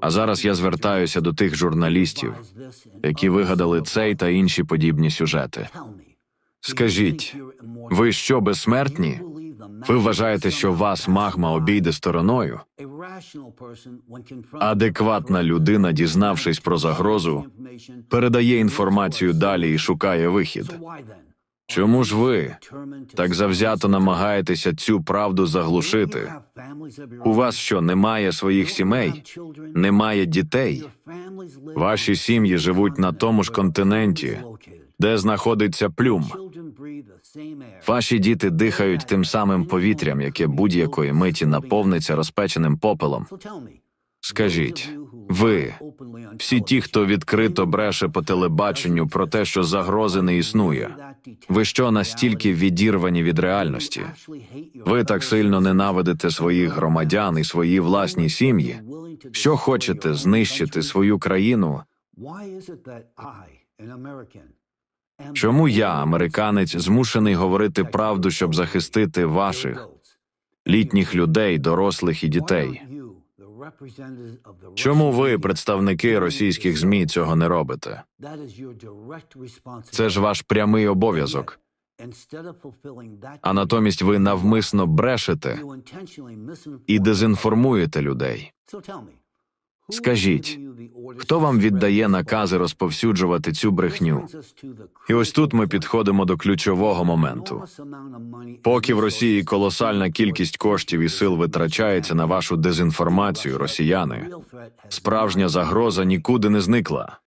А зараз я звертаюся до тих журналістів, які вигадали цей та інші подібні сюжети. Скажіть, ви що безсмертні? Ви вважаєте, що вас магма обійде стороною? Адекватна людина, дізнавшись про загрозу, передає інформацію далі і шукає вихід. Чому ж ви так завзято намагаєтеся цю правду заглушити? У вас що немає своїх сімей? Немає дітей? Ваші сім'ї живуть на тому ж континенті, де знаходиться плюм. Ваші діти дихають тим самим повітрям, яке будь-якої миті наповниться розпеченим попелом. Скажіть, ви, всі ті, хто відкрито бреше по телебаченню про те, що загрози не існує, ви що настільки відірвані від реальності? Ви так сильно ненавидите своїх громадян і свої власні сім'ї, що хочете знищити свою країну? Чому я, американець, змушений говорити правду, щоб захистити ваших літніх людей, дорослих і дітей? Чому ви, представники російських змі, цього не робите? Це ж ваш прямий обов'язок. А натомість ви навмисно брешете і дезінформуєте людей. Скажіть, хто вам віддає накази розповсюджувати цю брехню? І ось тут ми підходимо до ключового моменту. Поки в Росії колосальна кількість коштів і сил витрачається на вашу дезінформацію, росіяни, справжня загроза нікуди не зникла.